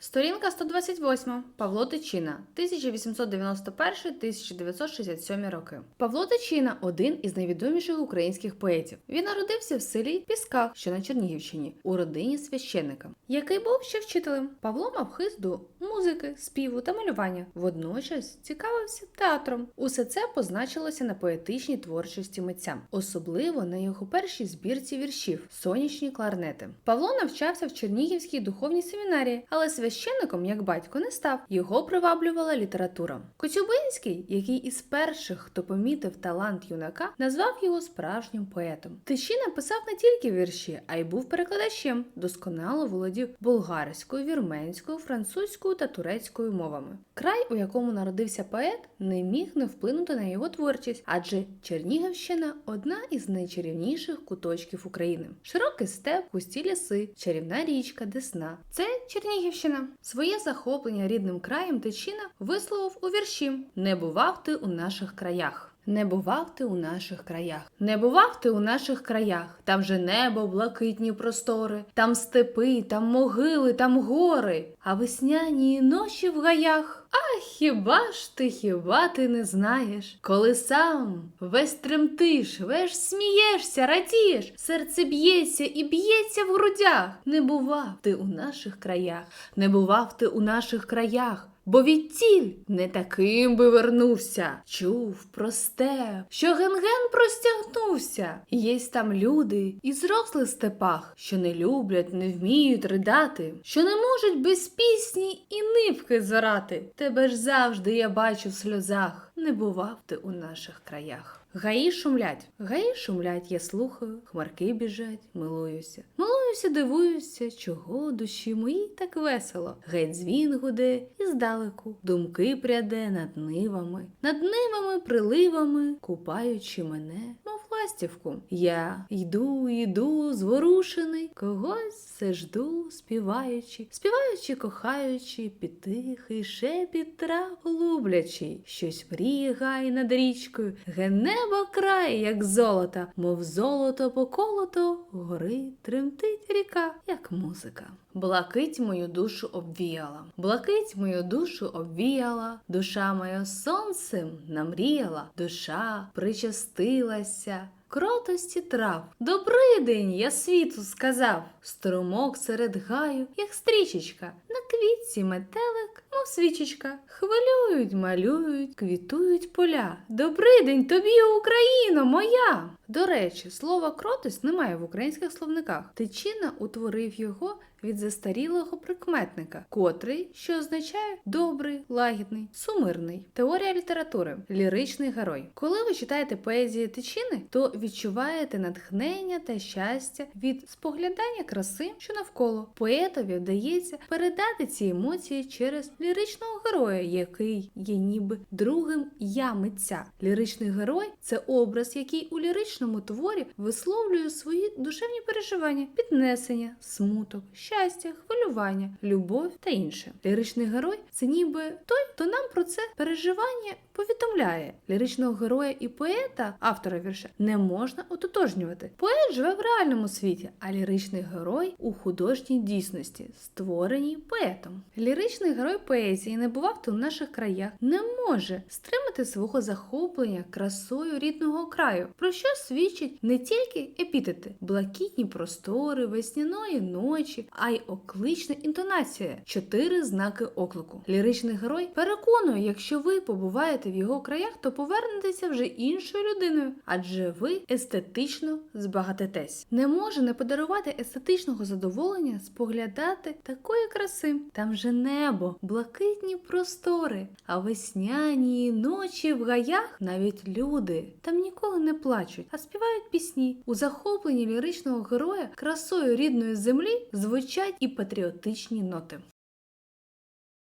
Сторінка 128. Павло Тичина, 1891-1967 роки. Павло Тичина один із найвідоміших українських поетів. Він народився в селі Пісках, що на Чернігівщині, у родині священника, який був ще вчителем. Павло мав хист до музики, співу та малювання. Водночас цікавився театром. Усе це позначилося на поетичній творчості митця, особливо на його першій збірці віршів Сонячні кларнети. Павло навчався в Чернігівській духовній семінарії, але священником, як батько, не став. Його приваблювала література. Коцюбинський, який із перших, хто помітив талант юнака, назвав його справжнім поетом. Тичина писав не тільки вірші, а й був перекладачем, досконало володів болгарською, вірменською, французькою та турецькою мовами. Край, у якому народився поет, не міг не вплинути на його творчість, адже Чернігівщина одна із найчарівніших куточків України. Широкий степ, густі ліси, чарівна річка, Десна. Це Чернігівщина. Своє захоплення рідним краєм Тичина висловив у вірші Не бував ти у наших краях. Не бував ти у наших краях, не бував ти у наших краях, там же небо, блакитні простори, там степи, там могили, там гори, а весняні ночі в гаях. А хіба ж ти, хіба ти не знаєш, коли сам весь тремтиш, весь смієшся, радієш, серце б'ється і б'ється в грудях. Не бував ти у наших краях, не бував ти у наших краях. Бо відтіль не таким би вернувся. Чув про степ, що ген-ген простягнувся. Єсть там люди і зросли степах, що не люблять, не вміють ридати, що не можуть без пісні і нивки зарати. Тебе ж завжди я бачу в сльозах. Не бував ти у наших краях. Гаї шумлять, гаї шумлять, я слухаю, хмарки біжать, милуюся. Милуюся, дивуюся, чого душі мої так весело. Геть дзвін гуде і здалеку, думки пряде над нивами, над нивами, приливами, купаючи мене, ластівку. Я йду, йду, зворушений, когось все жду, співаючи, співаючи, кохаючи, під тихий шепіт трав голублячий, щось мріє гай над річкою, ге небо край, як золота, мов золото поколото, горить, тремтить ріка, як музика. Блакить мою душу обвіяла, блакить мою душу обвіяла, душа моя сонцем намріяла, душа причастилася. Кротості трав. Добрий день, я світу сказав. Струмок серед гаю, як стрічечка, на квітці метелик, мов свічечка. Хвилюють, малюють, квітують поля. Добрий день тобі, Україно, моя! До речі, слова кротость немає в українських словниках. Тичина утворив його від застарілого прикметника, котрий, що означає добрий, лагідний, сумирний. Теорія літератури, ліричний герой. Коли ви читаєте поезії тичини, то відчуваєте натхнення та щастя від споглядання краси, що навколо. Поетові вдається передати ці емоції через ліричного героя, який є ніби другим я митця. Ліричний герой це образ, який у ліричному творі висловлює свої душевні переживання, піднесення, смуток, щастя, хвилювання, любов та інше. Ліричний герой це ніби той, хто нам про це переживання повідомляє. Ліричного героя і поета, автора вірша, не можна ототожнювати. Поет живе в реальному світі, а ліричний герой у художній дійсності, створеній поетом. Ліричний герой поезії не бував то в наших краях, не може стримати свого захоплення красою рідного краю, про що свідчить не тільки епітети, блакитні простори, весняної ночі, а й оклична інтонація, чотири знаки оклику. Ліричний герой переконує, якщо ви побуваєте в його краях, то повернетеся вже іншою людиною, адже ви естетично збагатитесь. Не може не подарувати естетичного задоволення споглядати такої краси. Там же небо, блакитні простори, а весняні ночі в гаях навіть люди там ніколи не плачуть, а співають пісні. У захопленні ліричного героя красою рідної землі звучать і патріотичні ноти.